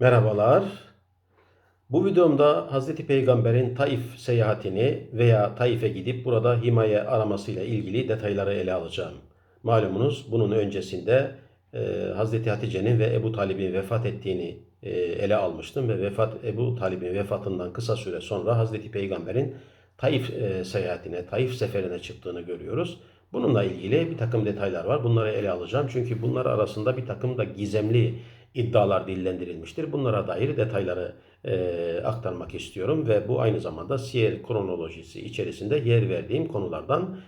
Merhabalar. Bu videomda Hazreti Peygamber'in Taif seyahatini veya Taif'e gidip burada himaye aramasıyla ilgili detayları ele alacağım. Malumunuz bunun öncesinde e, Hazreti Hatice'nin ve Ebu Talib'in vefat ettiğini e, ele almıştım ve vefat Ebu Talib'in vefatından kısa süre sonra Hazreti Peygamber'in Taif e, seyahatine, Taif seferine çıktığını görüyoruz. Bununla ilgili bir takım detaylar var. Bunları ele alacağım. Çünkü bunlar arasında bir takım da gizemli iddialar dillendirilmiştir. Bunlara dair detayları e, aktarmak istiyorum ve bu aynı zamanda siyer kronolojisi içerisinde yer verdiğim konulardan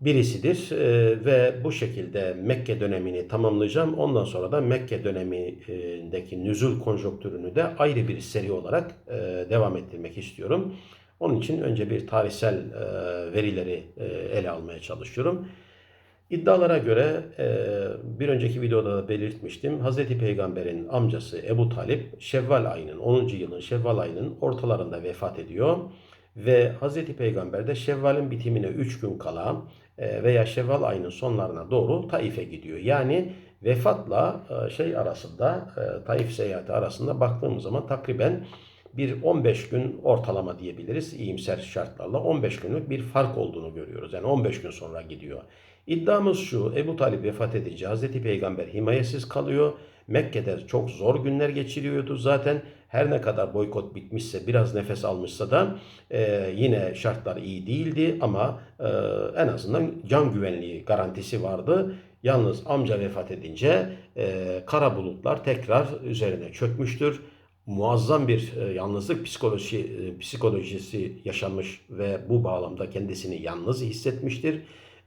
birisidir E, ve bu şekilde Mekke dönemini tamamlayacağım. Ondan sonra da Mekke dönemindeki nüzul konjonktürünü de ayrı bir seri olarak e, devam ettirmek istiyorum. Onun için önce bir tarihsel e, verileri e, ele almaya çalışıyorum. İddialara göre e, bir önceki videoda da belirtmiştim. Hazreti Peygamber'in amcası Ebu Talip Şevval ayının 10. yılın Şevval ayının ortalarında vefat ediyor. Ve Hazreti Peygamber de Şevval'in bitimine 3 gün kala e, veya Şevval ayının sonlarına doğru Taif'e gidiyor. Yani vefatla e, şey arasında Taif seyahati arasında baktığımız zaman takriben bir 15 gün ortalama diyebiliriz iyimser şartlarla 15 günlük bir fark olduğunu görüyoruz. Yani 15 gün sonra gidiyor. İddiamız şu Ebu Talip vefat edince Hazreti Peygamber himayesiz kalıyor. Mekke'de çok zor günler geçiriyordu zaten. Her ne kadar boykot bitmişse biraz nefes almışsa da e, yine şartlar iyi değildi ama e, en azından can güvenliği garantisi vardı. Yalnız amca vefat edince e, kara bulutlar tekrar üzerine çökmüştür muazzam bir e, yalnızlık psikoloji e, psikolojisi yaşamış ve bu bağlamda kendisini yalnız hissetmiştir.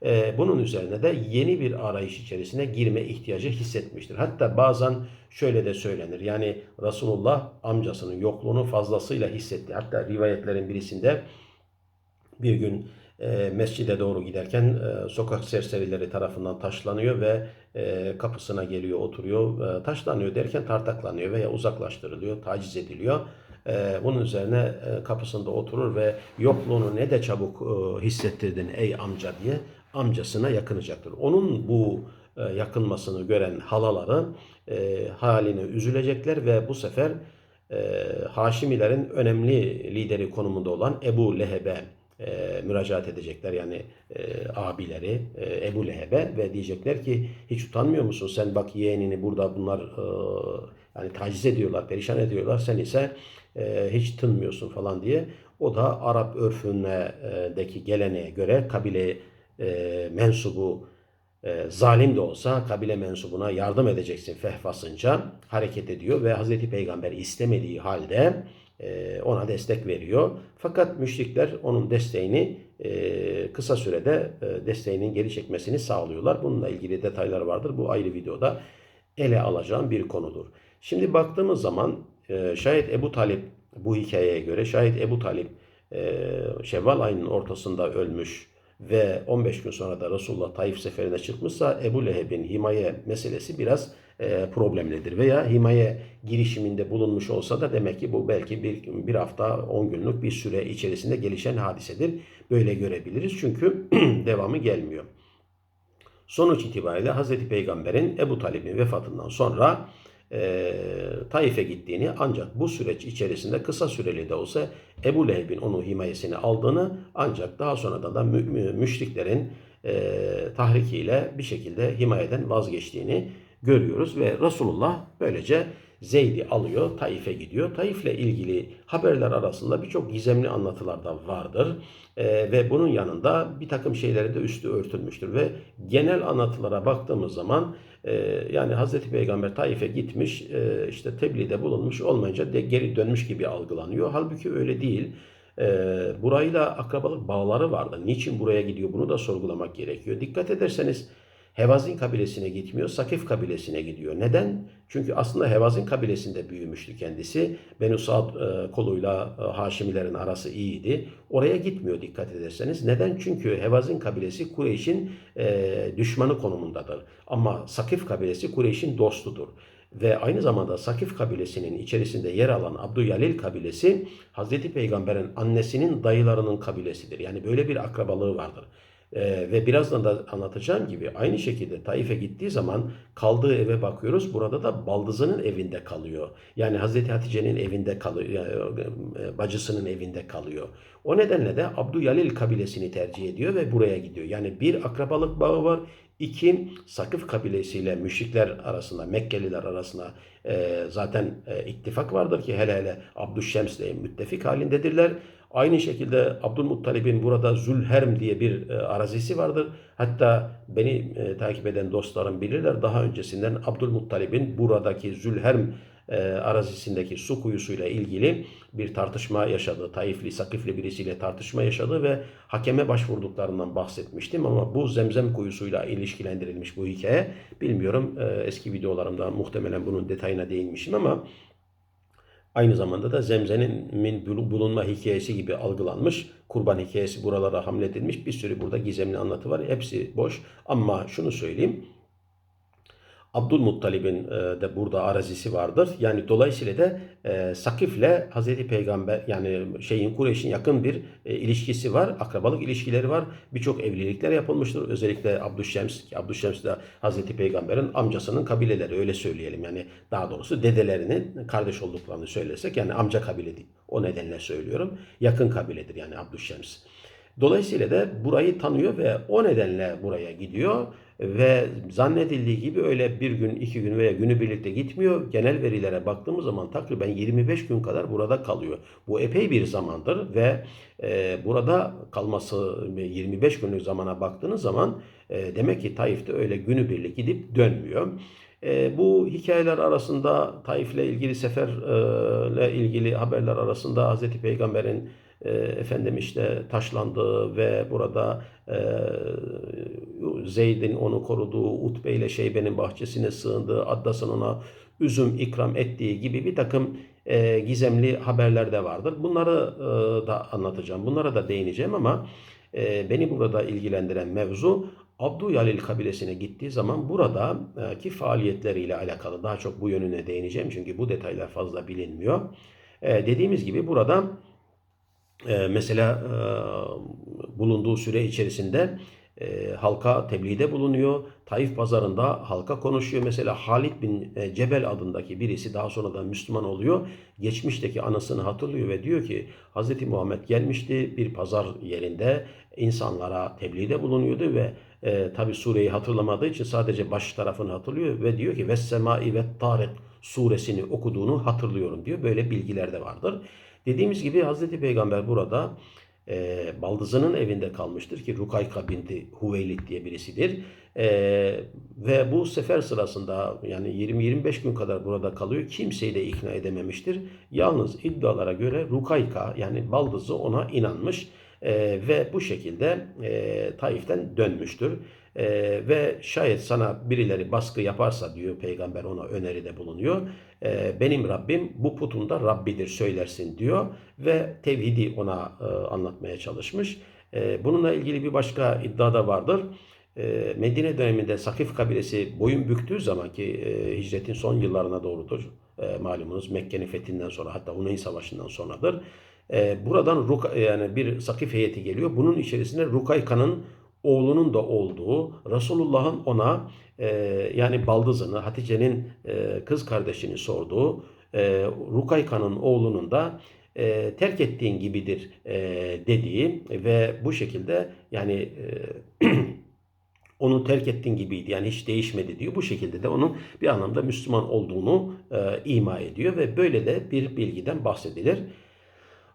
E, bunun üzerine de yeni bir arayış içerisine girme ihtiyacı hissetmiştir. Hatta bazen şöyle de söylenir. Yani Resulullah amcasının yokluğunu fazlasıyla hissetti. Hatta rivayetlerin birisinde bir gün e, mescide doğru giderken e, sokak serserileri tarafından taşlanıyor ve e, kapısına geliyor, oturuyor. E, taşlanıyor derken tartaklanıyor veya uzaklaştırılıyor, taciz ediliyor. E, bunun üzerine e, kapısında oturur ve yokluğunu ne de çabuk e, hissettirdin ey amca diye amcasına yakınacaktır. Onun bu e, yakınmasını gören halaları e, haline üzülecekler ve bu sefer e, Haşimilerin önemli lideri konumunda olan Ebu Leheb'e e, müracaat edecekler. Yani e, abileri e, Ebu Leheb'e ve diyecekler ki hiç utanmıyor musun? Sen bak yeğenini burada bunlar e, yani taciz ediyorlar perişan ediyorlar. Sen ise e, hiç tınmıyorsun falan diye. O da Arap örfündeki geleneğe göre kabile e, mensubu e, zalim de olsa kabile mensubuna yardım edeceksin fehvasınca hareket ediyor ve Hazreti Peygamber istemediği halde e, ona destek veriyor. Fakat müşrikler onun desteğini e, kısa sürede e, desteğinin geri çekmesini sağlıyorlar. Bununla ilgili detaylar vardır. Bu ayrı videoda ele alacağım bir konudur. Şimdi baktığımız zaman şayet Ebu Talip bu hikayeye göre şayet Ebu Talip Şevval ayının ortasında ölmüş ve 15 gün sonra da Resulullah Taif seferine çıkmışsa Ebu Leheb'in himaye meselesi biraz e, problemlidir. Veya himaye girişiminde bulunmuş olsa da demek ki bu belki bir, bir hafta 10 günlük bir süre içerisinde gelişen hadisedir. Böyle görebiliriz çünkü devamı gelmiyor. Sonuç itibariyle Hz. Peygamber'in Ebu Talib'in vefatından sonra e, Taif'e gittiğini ancak bu süreç içerisinde kısa süreli de olsa Ebu Leheb'in onu himayesine aldığını ancak daha sonradan da mü, mü, müşriklerin e, tahrikiyle bir şekilde himayeden vazgeçtiğini görüyoruz ve Resulullah böylece Zeyd'i alıyor, Taif'e gidiyor. Taif'le ilgili haberler arasında birçok gizemli anlatılar da vardır. E, ve bunun yanında bir takım şeyleri de üstü örtülmüştür. Ve genel anlatılara baktığımız zaman e, yani Hazreti Peygamber Taif'e gitmiş, e, işte tebliğde bulunmuş olmayınca de geri dönmüş gibi algılanıyor. Halbuki öyle değil. E, burayla akrabalık bağları vardı. Niçin buraya gidiyor bunu da sorgulamak gerekiyor. Dikkat ederseniz Hevazin kabilesine gitmiyor, Sakif kabilesine gidiyor. Neden? Çünkü aslında Hevazin kabilesinde büyümüştü kendisi. Benu Sa'd e, koluyla e, Haşimilerin arası iyiydi. Oraya gitmiyor dikkat ederseniz. Neden? Çünkü Hevazin kabilesi Kureyş'in e, düşmanı konumundadır. Ama Sakif kabilesi Kureyş'in dostudur. Ve aynı zamanda Sakif kabilesinin içerisinde yer alan Abdüyalil kabilesi Hazreti Peygamber'in annesinin dayılarının kabilesidir. Yani böyle bir akrabalığı vardır. Ee, ve birazdan da anlatacağım gibi aynı şekilde Taif'e gittiği zaman kaldığı eve bakıyoruz. Burada da baldızının evinde kalıyor. Yani Hazreti Hatice'nin evinde kalıyor. e, bacısının evinde kalıyor. O nedenle de Abdüyalil kabilesini tercih ediyor ve buraya gidiyor. Yani bir akrabalık bağı var. İki, Sakıf kabilesiyle müşrikler arasında, Mekkeliler arasında e, zaten e, ittifak vardır ki hele hele Abdüşşems ile müttefik halindedirler. Aynı şekilde Abdülmuttalib'in burada Zülherm diye bir e, arazisi vardır. Hatta beni e, takip eden dostlarım bilirler. Daha öncesinden Abdülmuttalib'in buradaki Zülherm e, arazisindeki su kuyusuyla ilgili bir tartışma yaşadı. Taifli, Sakifli birisiyle tartışma yaşadı ve hakeme başvurduklarından bahsetmiştim. Ama bu Zemzem kuyusuyla ilişkilendirilmiş bu hikaye. Bilmiyorum e, eski videolarımda muhtemelen bunun detayına değinmişim ama Aynı zamanda da Zemzem'in bulunma hikayesi gibi algılanmış. Kurban hikayesi buralara hamledilmiş. Bir sürü burada gizemli anlatı var. Hepsi boş. Ama şunu söyleyeyim. Abdülmuttalib'in e, de burada arazisi vardır. Yani dolayısıyla da e, Sakif'le Hazreti Peygamber yani şeyin Kureyş'in yakın bir e, ilişkisi var. Akrabalık ilişkileri var. Birçok evlilikler yapılmıştır. Özellikle Abdüşşems Abdüşşems de Hazreti Peygamber'in amcasının kabileleri öyle söyleyelim. Yani daha doğrusu dedelerinin kardeş olduklarını söylersek yani amca kabile değil. O nedenle söylüyorum. Yakın kabiledir yani Abdüşşems. Dolayısıyla da burayı tanıyor ve o nedenle buraya gidiyor ve zannedildiği gibi öyle bir gün, iki gün veya günü birlikte gitmiyor. Genel verilere baktığımız zaman takriben 25 gün kadar burada kalıyor. Bu epey bir zamandır ve e, burada kalması 25 günlük zamana baktığınız zaman e, demek ki Taif'te öyle günü birlik gidip dönmüyor. E, bu hikayeler arasında Taif'le ilgili seferle ilgili haberler arasında Hz. Peygamber'in efendim işte taşlandığı ve burada e, Zeyd'in onu koruduğu, Utbe ile Şeybe'nin bahçesine sığındığı, Addas'ın ona üzüm ikram ettiği gibi bir takım e, gizemli haberler de vardır. Bunları e, da anlatacağım, bunlara da değineceğim ama e, beni burada ilgilendiren mevzu Abdüyalil kabilesine gittiği zaman buradaki faaliyetleriyle alakalı daha çok bu yönüne değineceğim çünkü bu detaylar fazla bilinmiyor. E, dediğimiz gibi burada e, mesela e, bulunduğu süre içerisinde e, halka tebliğde bulunuyor. Taif pazarında halka konuşuyor. Mesela Halid bin e, Cebel adındaki birisi daha sonra da Müslüman oluyor. Geçmişteki anısını hatırlıyor ve diyor ki Hz. Muhammed gelmişti bir pazar yerinde insanlara tebliğde bulunuyordu ve e, tabi sureyi hatırlamadığı için sadece baş tarafını hatırlıyor ve diyor ki Vessemai ve Tarik suresini okuduğunu hatırlıyorum diyor. Böyle bilgiler de vardır. Dediğimiz gibi Hazreti Peygamber burada e, baldızının evinde kalmıştır ki Rukayka binti Hüveylid diye birisidir. E, ve bu sefer sırasında yani 20-25 gün kadar burada kalıyor. Kimseyi de ikna edememiştir. Yalnız iddialara göre Rukayka yani baldızı ona inanmış. E, ve bu şekilde e, Taif'ten dönmüştür. E, ve şayet sana birileri baskı yaparsa diyor peygamber ona öneride bulunuyor. E, benim Rabbim bu putun da Rabbidir söylersin diyor ve tevhidi ona e, anlatmaya çalışmış. E, bununla ilgili bir başka iddia da vardır. E, Medine döneminde Sakif kabilesi boyun büktüğü zaman ki e, hicretin son yıllarına doğrudur. E, malumunuz Mekke'nin fethinden sonra hatta Huneyn Savaşı'ndan sonradır. E, buradan Ruka, yani bir Sakif heyeti geliyor. Bunun içerisinde Rukayka'nın oğlunun da olduğu, Resulullah'ın ona e, yani baldızını, Hatice'nin e, kız kardeşini sorduğu, e, Rukayka'nın oğlunun da e, terk ettiğin gibidir e, dediği ve bu şekilde yani e, onu terk ettiğin gibiydi yani hiç değişmedi diyor. Bu şekilde de onun bir anlamda Müslüman olduğunu e, ima ediyor ve böyle de bir bilgiden bahsedilir.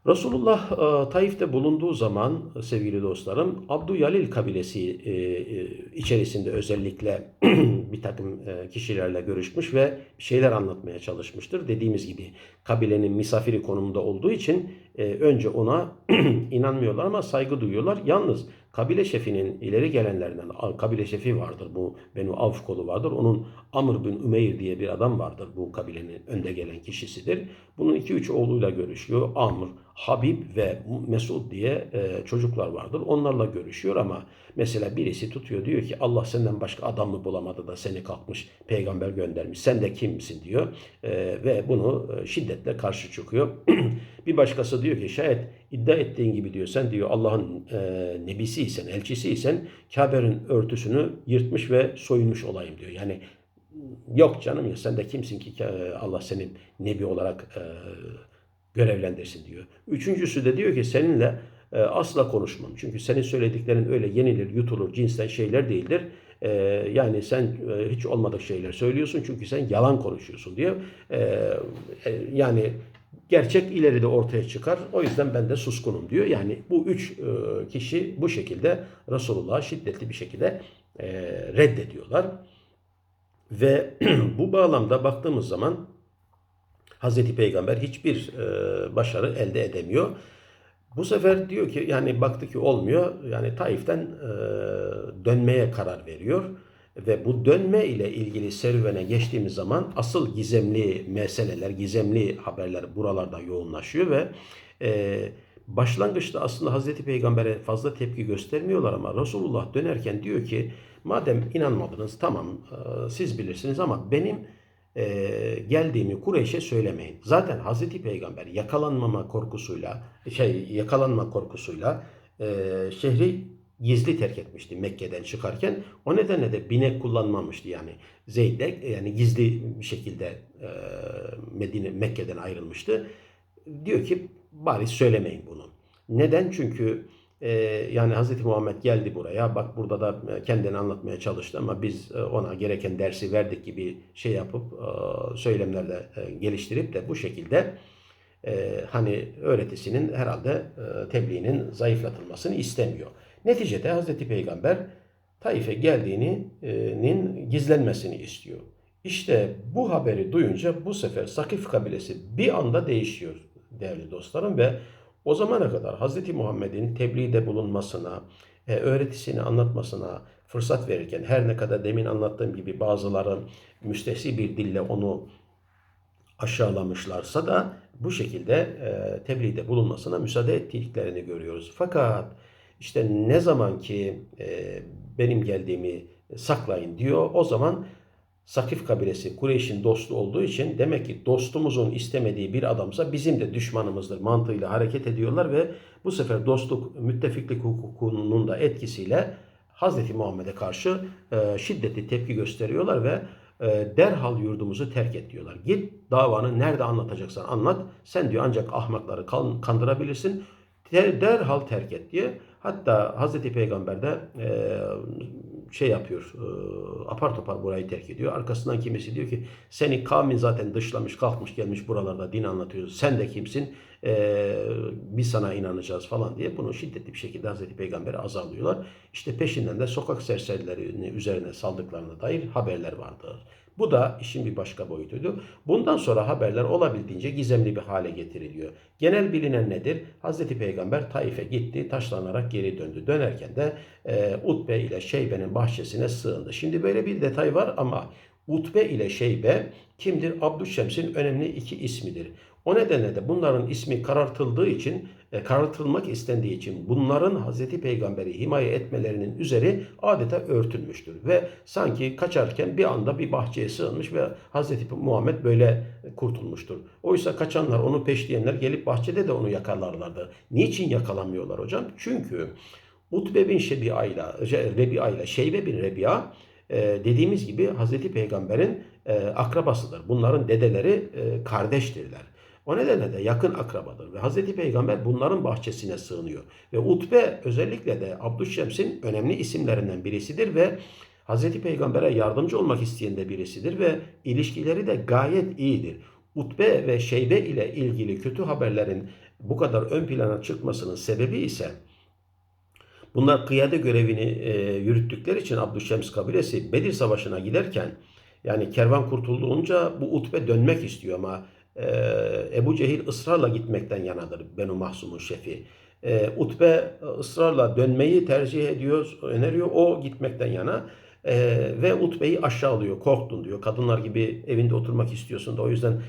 Resulullah e, Taif'te bulunduğu zaman sevgili dostlarım Abdüyalil kabilesi e, e, içerisinde özellikle bir takım kişilerle görüşmüş ve şeyler anlatmaya çalışmıştır. Dediğimiz gibi kabilenin misafiri konumunda olduğu için önce ona inanmıyorlar ama saygı duyuyorlar. Yalnız kabile şefinin ileri gelenlerinden kabile şefi vardır bu Benu Avf kolu vardır. Onun Amr bin Ümeyr diye bir adam vardır bu kabilenin önde gelen kişisidir. Bunun iki üç oğluyla görüşüyor. Amr, Habib ve Mesud diye e, çocuklar vardır. Onlarla görüşüyor ama mesela birisi tutuyor diyor ki Allah senden başka adam mı bulamadı da seni kalkmış peygamber göndermiş. Sen de kimsin diyor e, ve bunu e, şiddetle karşı çıkıyor. Bir başkası diyor ki şayet iddia ettiğin gibi diyor sen diyor Allah'ın e, nebisiysen, elçisiysen Kabe'nin örtüsünü yırtmış ve soyunmuş olayım diyor. Yani yok canım ya sen de kimsin ki e, Allah seni nebi olarak e, görevlendirsin diyor. Üçüncüsü de diyor ki seninle e, asla konuşmam. Çünkü senin söylediklerin öyle yenilir, yutulur, cinsten şeyler değildir. E, yani sen e, hiç olmadık şeyler söylüyorsun çünkü sen yalan konuşuyorsun diyor. E, e, yani gerçek ileride ortaya çıkar. O yüzden ben de suskunum diyor. Yani bu üç e, kişi bu şekilde Resulullah'ı şiddetli bir şekilde e, reddediyorlar. Ve bu bağlamda baktığımız zaman Hazreti Peygamber hiçbir e, başarı elde edemiyor. Bu sefer diyor ki yani baktı ki olmuyor. Yani Taif'ten dönmeye karar veriyor. Ve bu dönme ile ilgili serüvene geçtiğimiz zaman asıl gizemli meseleler, gizemli haberler buralarda yoğunlaşıyor ve e, başlangıçta aslında Hazreti Peygamber'e fazla tepki göstermiyorlar ama Resulullah dönerken diyor ki madem inanmadınız tamam e, siz bilirsiniz ama benim e, geldiğimi Kureyş'e söylemeyin. Zaten Hazreti Peygamber yakalanmama korkusuyla şey yakalanma korkusuyla e, şehri gizli terk etmişti Mekke'den çıkarken. O nedenle de binek kullanmamıştı yani. Zeyd yani gizli bir şekilde e, Medine Mekke'den ayrılmıştı. Diyor ki bari söylemeyin bunu. Neden? Çünkü e, yani Hz. Muhammed geldi buraya. Bak burada da kendini anlatmaya çalıştı ama biz e, ona gereken dersi verdik gibi şey yapıp e, söylemlerle e, geliştirip de bu şekilde e, hani öğretisinin herhalde e, tebliğinin zayıflatılmasını istemiyor. Neticede Hazreti Peygamber Taif'e geldiğinin gizlenmesini istiyor. İşte bu haberi duyunca bu sefer Sakif kabilesi bir anda değişiyor değerli dostlarım ve o zamana kadar Hazreti Muhammed'in tebliğde bulunmasına, e, öğretisini anlatmasına fırsat verirken her ne kadar demin anlattığım gibi bazıları müstehsi bir dille onu aşağılamışlarsa da bu şekilde e, tebliğde bulunmasına müsaade ettiklerini görüyoruz. Fakat işte ne zaman ki e, benim geldiğimi saklayın diyor o zaman Sakif kabilesi Kureyş'in dostu olduğu için demek ki dostumuzun istemediği bir adamsa bizim de düşmanımızdır mantığıyla hareket ediyorlar ve bu sefer dostluk müttefiklik hukukunun da etkisiyle Hazreti Muhammed'e karşı e, şiddetli tepki gösteriyorlar ve e, derhal yurdumuzu terk et diyorlar. Git davanı nerede anlatacaksan anlat. Sen diyor ancak ahmakları kandırabilirsin. Derhal terk et diye. Hatta Hazreti Peygamber de e, şey yapıyor, e, apar topar burayı terk ediyor. Arkasından kimisi diyor ki seni kavmin zaten dışlamış, kalkmış gelmiş buralarda din anlatıyoruz. Sen de kimsin? E, biz sana inanacağız falan diye bunu şiddetli bir şekilde Hazreti Peygamber'e azalıyorlar. İşte peşinden de sokak serserileri üzerine saldıklarına dair haberler vardı. Bu da işin bir başka boyutuydu. Bundan sonra haberler olabildiğince gizemli bir hale getiriliyor. Genel bilinen nedir? Hazreti Peygamber Taif'e gitti, taşlanarak geri döndü. Dönerken de e, Utbe ile Şeybe'nin bahçesine sığındı. Şimdi böyle bir detay var ama Utbe ile Şeybe kimdir? Abdüşşems'in önemli iki ismidir. O nedenle de bunların ismi karartıldığı için, e, karartılmak istendiği için bunların Hazreti Peygamber'i himaye etmelerinin üzeri adeta örtülmüştür. Ve sanki kaçarken bir anda bir bahçeye sığınmış ve Hazreti Muhammed böyle kurtulmuştur. Oysa kaçanlar, onu peşleyenler gelip bahçede de onu yakalarlardı. Niçin yakalamıyorlar hocam? Çünkü Utbe bin Şebi'a ile, Rebi'a ile Şeybe bin Rebi'a e, dediğimiz gibi Hazreti Peygamber'in e, akrabasıdır. Bunların dedeleri e, kardeştirler. O nedenle de yakın akrabadır ve Hazreti Peygamber bunların bahçesine sığınıyor. Ve Utbe özellikle de Abdüşşems'in önemli isimlerinden birisidir ve Hazreti Peygamber'e yardımcı olmak isteyen de birisidir ve ilişkileri de gayet iyidir. Utbe ve Şeybe ile ilgili kötü haberlerin bu kadar ön plana çıkmasının sebebi ise bunlar kıyade görevini e, yürüttükleri için Abdüşşems kabilesi Bedir Savaşı'na giderken yani kervan kurtulduğunca bu Utbe dönmek istiyor ama Ebu Cehil ısrarla gitmekten yanadır Benu Mahsum'un şefi. Utbe ısrarla dönmeyi tercih ediyor, öneriyor. O gitmekten yana. Ve Utbe'yi aşağılıyor. Korktun diyor. Kadınlar gibi evinde oturmak istiyorsun da o yüzden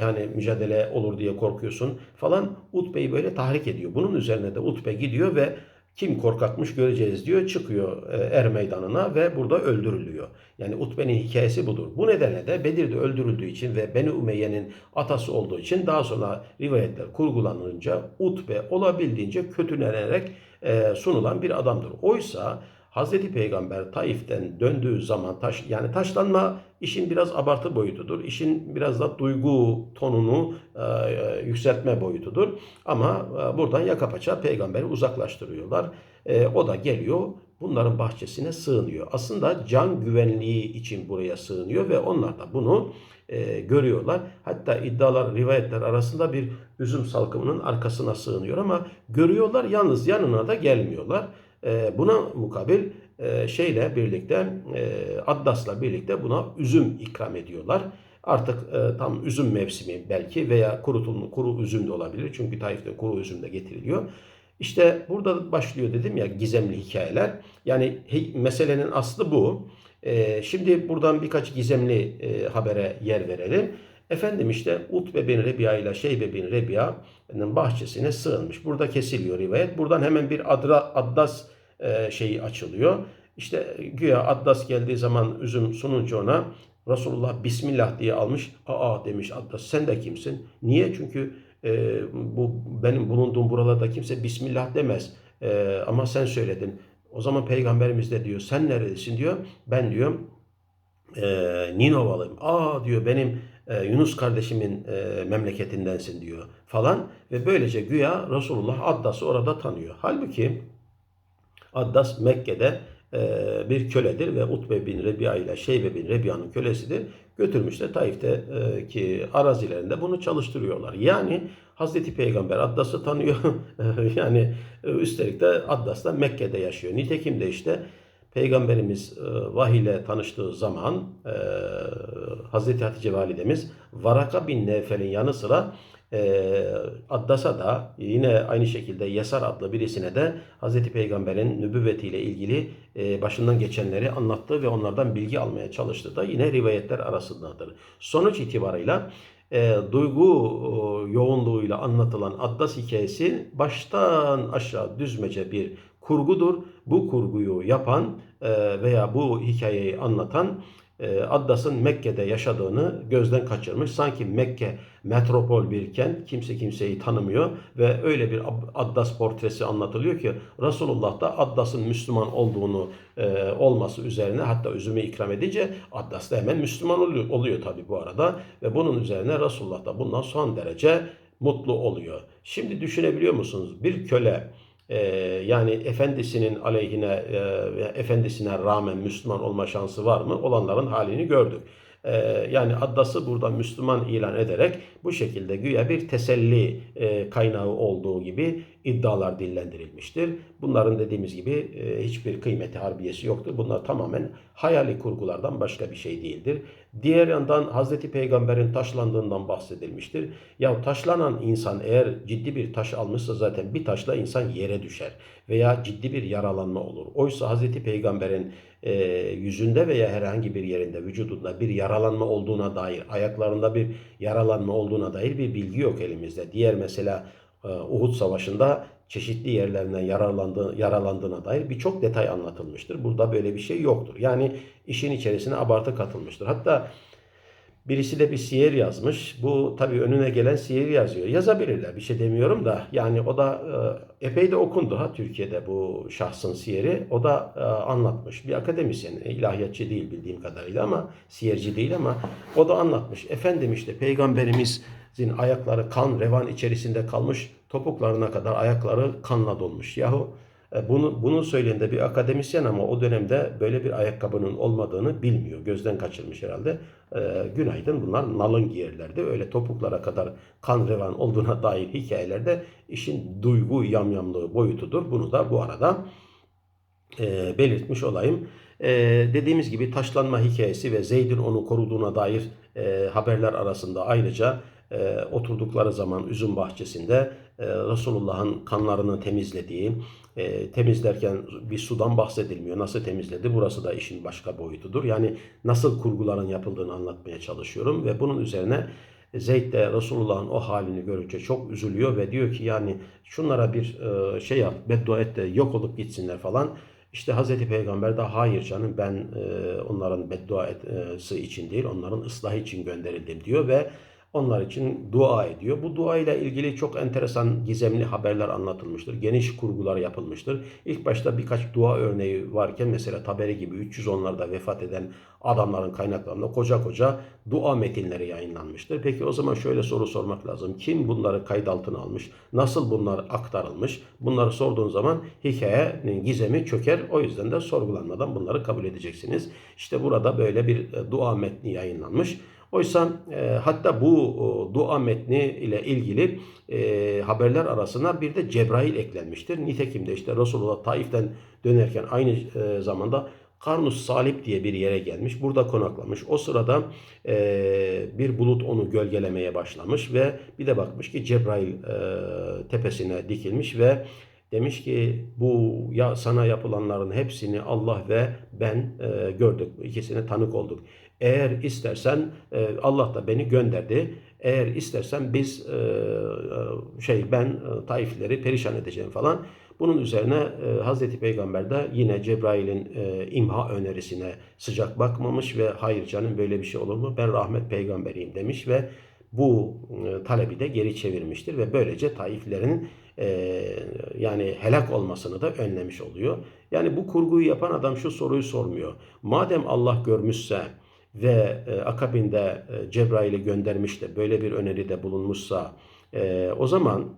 yani mücadele olur diye korkuyorsun falan. Utbe'yi böyle tahrik ediyor. Bunun üzerine de Utbe gidiyor ve Kim korkakmış göreceğiz diyor. Çıkıyor e, er meydanına ve burada öldürülüyor. Yani Utbe'nin hikayesi budur. Bu nedenle de Bedir'de öldürüldüğü için ve Beni Umeyye'nin atası olduğu için daha sonra rivayetler kurgulanınca Utbe olabildiğince kötülenerek e, sunulan bir adamdır. Oysa Hazreti Peygamber Taif'ten döndüğü zaman taş yani taşlanma işin biraz abartı boyutudur. İşin biraz da duygu tonunu e, yükseltme boyutudur. Ama e, buradan yaka paça peygamberi uzaklaştırıyorlar. E, o da geliyor bunların bahçesine sığınıyor. Aslında can güvenliği için buraya sığınıyor ve onlar da bunu e, görüyorlar. Hatta iddialar, rivayetler arasında bir üzüm salkımının arkasına sığınıyor ama görüyorlar yalnız yanına da gelmiyorlar. E, buna mukabil e, şeyle birlikte e, Addas'la birlikte buna üzüm ikram ediyorlar. Artık e, tam üzüm mevsimi belki veya kurutulmuş kuru üzüm de olabilir. Çünkü Taif'te kuru üzüm de getiriliyor. İşte burada başlıyor dedim ya gizemli hikayeler. Yani he, meselenin aslı bu. E, şimdi buradan birkaç gizemli e, habere yer verelim. Efendim işte Utbe bin Rebiya ile Şeybe bin Rebiya'nın bahçesine sığınmış. Burada kesiliyor rivayet. Buradan hemen bir adra, Addas e, şeyi açılıyor. İşte güya Addas geldiği zaman üzüm sununca ona Resulullah Bismillah diye almış. Aa demiş Addas sen de kimsin? Niye? Çünkü e, bu benim bulunduğum buralarda kimse Bismillah demez. E, ama sen söyledin. O zaman peygamberimiz de diyor sen neredesin diyor. Ben diyor e, Ninovalıyım. Aa diyor benim e, Yunus kardeşimin e, memleketindensin diyor falan. Ve böylece güya Resulullah Addas'ı orada tanıyor. Halbuki Addas Mekke'de e, bir köledir ve Utbe bin Rebiya ile Şeybe bin Rebiya'nın kölesidir. Götürmüşler Taif'teki arazilerinde bunu çalıştırıyorlar. Yani Hazreti Peygamber Addas'ı tanıyor. yani e, üstelik de Addas da Mekke'de yaşıyor. Nitekim de işte Peygamberimiz e, vahiy ile tanıştığı zaman Hazreti Hatice Validemiz Varaka bin Nevfel'in yanı sıra e, Addas'a da yine aynı şekilde Yesar adlı birisine de Hazreti Peygamber'in nübüvvetiyle ilgili e, başından geçenleri anlattı ve onlardan bilgi almaya çalıştı da yine rivayetler arasındadır. Sonuç itibarıyla e, duygu yoğunluğuyla anlatılan Addas hikayesi baştan aşağı düzmece bir kurgudur. Bu kurguyu yapan e, veya bu hikayeyi anlatan e, Addas'ın Mekke'de yaşadığını gözden kaçırmış. Sanki Mekke metropol bir kent, kimse kimseyi tanımıyor ve öyle bir Addas portresi anlatılıyor ki Resulullah da Addas'ın Müslüman olduğunu e, olması üzerine hatta üzümü ikram edince Addas da hemen Müslüman oluyor, oluyor tabi bu arada ve bunun üzerine Resulullah da bundan son derece mutlu oluyor. Şimdi düşünebiliyor musunuz? Bir köle e, yani efendisinin aleyhine e, efendisine rağmen Müslüman olma şansı var mı? Olanların halini gördük. E, yani Addas'ı burada Müslüman ilan ederek bu şekilde güya bir teselli e, kaynağı olduğu gibi iddialar dillendirilmiştir. Bunların dediğimiz gibi e, hiçbir kıymeti harbiyesi yoktur. Bunlar tamamen hayali kurgulardan başka bir şey değildir. Diğer yandan Hazreti Peygamber'in taşlandığından bahsedilmiştir. Ya taşlanan insan eğer ciddi bir taş almışsa zaten bir taşla insan yere düşer veya ciddi bir yaralanma olur. Oysa Hazreti Peygamber'in e, yüzünde veya herhangi bir yerinde vücudunda bir yaralanma olduğuna dair, ayaklarında bir yaralanma olduğuna dair bir bilgi yok elimizde. Diğer mesela e, Uhud Savaşı'nda çeşitli yerlerinden yaralandığı, yaralandığına dair birçok detay anlatılmıştır. Burada böyle bir şey yoktur. Yani işin içerisine abartı katılmıştır. Hatta birisi de bir siyer yazmış. Bu tabii önüne gelen siyer yazıyor. Yazabilirler bir şey demiyorum da. Yani o da e, epey de okundu ha Türkiye'de bu şahsın siyeri. O da e, anlatmış. Bir akademisyen, ilahiyatçı değil bildiğim kadarıyla ama siyerci değil ama o da anlatmış. Efendim işte peygamberimiz Zin ayakları kan revan içerisinde kalmış topuklarına kadar ayakları kanla dolmuş. Yahu bunu, bunu söyleyen de bir akademisyen ama o dönemde böyle bir ayakkabının olmadığını bilmiyor. Gözden kaçırmış herhalde. E, günaydın bunlar nalın giyerlerdi. Öyle topuklara kadar kan revan olduğuna dair hikayelerde işin duygu yamyamlığı boyutudur. Bunu da bu arada e, belirtmiş olayım. E, dediğimiz gibi taşlanma hikayesi ve Zeyd'in onu koruduğuna dair e, haberler arasında ayrıca e, oturdukları zaman üzüm bahçesinde e, Resulullah'ın kanlarını temizlediği, e, temizlerken bir sudan bahsedilmiyor. Nasıl temizledi? Burası da işin başka boyutudur. Yani nasıl kurguların yapıldığını anlatmaya çalışıyorum ve bunun üzerine Zeyd de Resulullah'ın o halini görünce çok üzülüyor ve diyor ki yani şunlara bir e, şey yap, beddua et de yok olup gitsinler falan. İşte Hazreti Peygamber de hayır canım ben e, onların beddua etmesi için değil onların ıslahı için gönderildim diyor ve onlar için dua ediyor. Bu dua ile ilgili çok enteresan gizemli haberler anlatılmıştır. Geniş kurgular yapılmıştır. İlk başta birkaç dua örneği varken mesela Taberi gibi 310'larda vefat eden adamların kaynaklarında koca koca dua metinleri yayınlanmıştır. Peki o zaman şöyle soru sormak lazım. Kim bunları kayıt altına almış? Nasıl bunlar aktarılmış? Bunları sorduğun zaman hikayenin gizemi çöker. O yüzden de sorgulanmadan bunları kabul edeceksiniz. İşte burada böyle bir e, dua metni yayınlanmış. Oysa e, hatta bu o, dua metni ile ilgili e, haberler arasına bir de Cebrail eklenmiştir. Nitekim de işte Resulullah Taif'ten dönerken aynı e, zamanda Karnus Salip diye bir yere gelmiş. Burada konaklamış. O sırada e, bir bulut onu gölgelemeye başlamış ve bir de bakmış ki Cebrail e, tepesine dikilmiş ve demiş ki bu ya sana yapılanların hepsini Allah ve ben e, gördük. İkisine tanık olduk. Eğer istersen e, Allah da beni gönderdi. Eğer istersen biz e, e, şey ben e, Taiflileri perişan edeceğim falan. Bunun üzerine e, Hazreti Peygamber de yine Cebrail'in e, imha önerisine sıcak bakmamış ve hayır canım böyle bir şey olur mu? Ben rahmet peygamberiyim demiş ve bu e, talebi de geri çevirmiştir ve böylece Taiflerin e, yani helak olmasını da önlemiş oluyor. Yani bu kurguyu yapan adam şu soruyu sormuyor. Madem Allah görmüşse ve e, akabinde e, Cebrail'i göndermiş de böyle bir öneride bulunmuşsa e, o zaman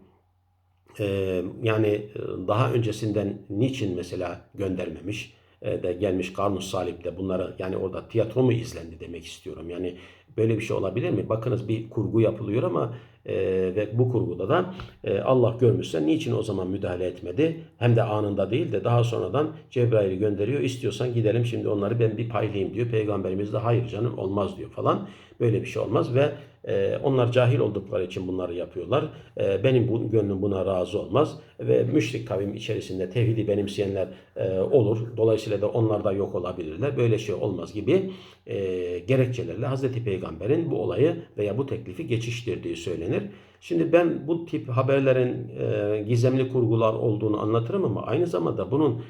e, yani daha öncesinden niçin mesela göndermemiş de gelmiş Karnus Salip'te bunları yani orada tiyatro mu izlendi demek istiyorum. Yani böyle bir şey olabilir mi? Bakınız bir kurgu yapılıyor ama e, ve bu kurguda da e, Allah görmüşse niçin o zaman müdahale etmedi? Hem de anında değil de daha sonradan Cebrail'i gönderiyor. İstiyorsan gidelim şimdi onları ben bir paylayayım diyor. Peygamberimiz de hayır canım olmaz diyor falan. Böyle bir şey olmaz ve e, onlar cahil oldukları için bunları yapıyorlar. E, benim bu, gönlüm buna razı olmaz ve müşrik kavim içerisinde tevhidi benimseyenler e, olur. Dolayısıyla da onlar da yok olabilirler. Böyle şey olmaz gibi e, gerekçelerle Hazreti Peygamber'in bu olayı veya bu teklifi geçiştirdiği söylenir. Şimdi ben bu tip haberlerin e, gizemli kurgular olduğunu anlatırım ama aynı zamanda bunun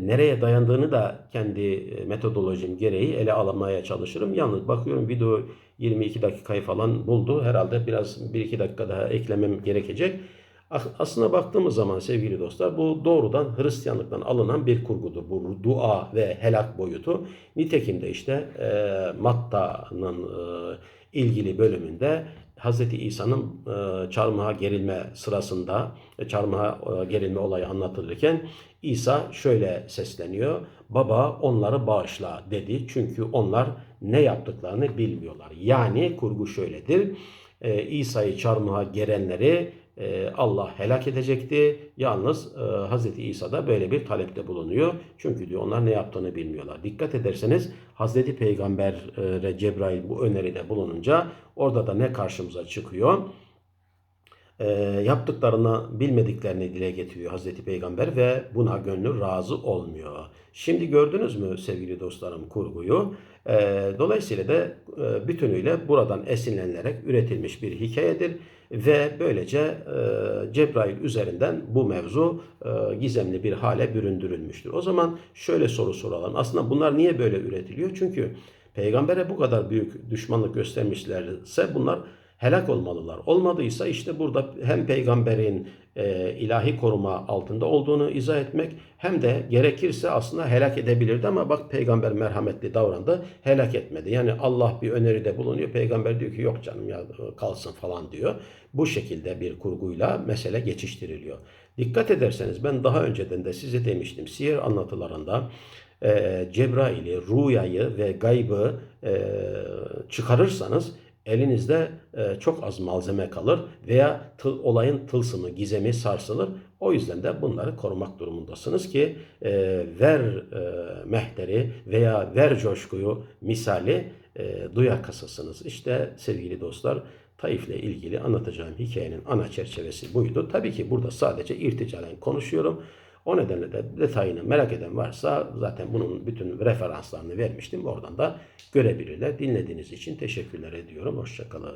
nereye dayandığını da kendi metodolojim gereği ele almaya çalışırım. Yalnız bakıyorum video 22 dakikayı falan buldu. Herhalde biraz 1-2 dakika daha eklemem gerekecek. Aslına baktığımız zaman sevgili dostlar bu doğrudan Hristiyanlıktan alınan bir kurgudur. Bu dua ve helak boyutu. Nitekim de işte e, Matta'nın e, ilgili bölümünde Hz. İsa'nın e, çarmıha gerilme sırasında e, çarmıha e, gerilme olayı anlatılırken İsa şöyle sesleniyor. Baba onları bağışla dedi. Çünkü onlar ne yaptıklarını bilmiyorlar. Yani kurgu şöyledir. E, İsa'yı çarmıha gerenleri e, Allah helak edecekti. Yalnız e, Hz. İsa da böyle bir talepte bulunuyor. Çünkü diyor onlar ne yaptığını bilmiyorlar. Dikkat ederseniz Hz. Peygamber e, Cebrail bu öneride bulununca orada da ne karşımıza çıkıyor? e, yaptıklarını bilmediklerini dile getiriyor Hazreti Peygamber ve buna gönlü razı olmuyor. Şimdi gördünüz mü sevgili dostlarım kurguyu? E, dolayısıyla da e, bütünüyle buradan esinlenilerek üretilmiş bir hikayedir ve böylece e, Cebrail üzerinden bu mevzu e, gizemli bir hale büründürülmüştür. O zaman şöyle soru soralım. Aslında bunlar niye böyle üretiliyor? Çünkü peygambere bu kadar büyük düşmanlık göstermişlerse bunlar helak olmalılar. Olmadıysa işte burada hem peygamberin e, ilahi koruma altında olduğunu izah etmek hem de gerekirse aslında helak edebilirdi ama bak peygamber merhametli davrandı helak etmedi. Yani Allah bir öneride bulunuyor peygamber diyor ki yok canım ya kalsın falan diyor. Bu şekilde bir kurguyla mesele geçiştiriliyor. Dikkat ederseniz ben daha önceden de size demiştim siyer anlatılarında e, Cebrail'i, rüyayı ve gaybı e, çıkarırsanız elinizde e, çok az malzeme kalır veya tıl, olayın tılsımı, gizemi sarsılır. O yüzden de bunları korumak durumundasınız ki e, ver e, mehteri veya ver coşkuyu misali e, duyakasısınız. İşte sevgili dostlar Taif'le ilgili anlatacağım hikayenin ana çerçevesi buydu. Tabii ki burada sadece irticalen konuşuyorum. O nedenle de detayını merak eden varsa zaten bunun bütün referanslarını vermiştim. Oradan da görebilirler. Dinlediğiniz için teşekkürler ediyorum. Hoşçakalın.